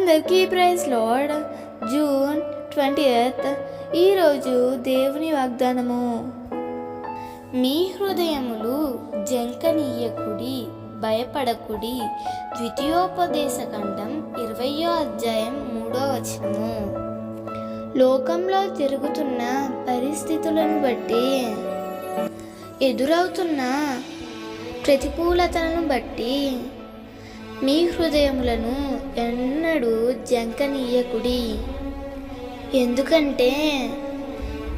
అందరికీ praise lord June twenty eighth ఈరోజు దేవుని వాగ్దానము. మీ హృదయములు జంకనీయకుడి భయపడకుడి ద్వితీయోపదేశ ఖండం ఇరవయో అధ్యాయం మూడో వచనము. లోకంలో జరుగుతున్న పరిస్థితులను బట్టి ఎదురవుతున్న ప్రతికూలతలను బట్టి మీ హృదయములను ఎన్నడూ జంకనీయకుడి. ఎందుకంటే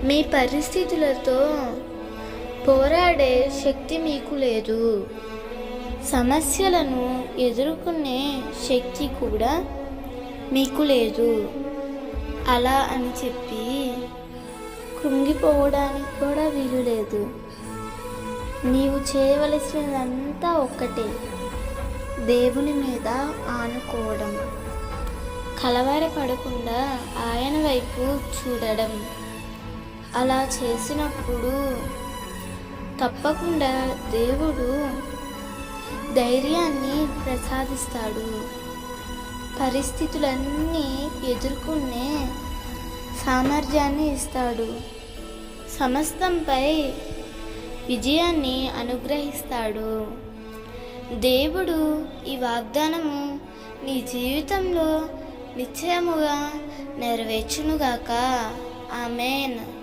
మీ పరిస్థితులతో పోరాడే శక్తి మీకు లేదు. సమస్యలను ఎదుర్కొనే శక్తి కూడా మీకు లేదు. అలా అని చెప్పి కృంగిపోవడానికి కూడా వీలు లేదు. నీవు చేయవలసినదంతా ఒక్కటే. దేవుని మీద ఆనుకోవడం. కలవరపడకుండా ఆయన వైపు చూడడం. అలా చేసినప్పుడు తప్పకుండా దేవుడు ధైర్యాన్ని ప్రసాదిస్తాడు. పరిస్థితులన్నీ ఎదుర్కొనే సామర్థ్యాన్ని ఇస్తాడు. సమస్తంపై విజయాన్ని అనుగ్రహిస్తాడు. దేవుడు ఈ వాగ్దానము నీ జీవితంలో నిశ్చయముగా నెరవేర్చునుగాక. ఆమెన్.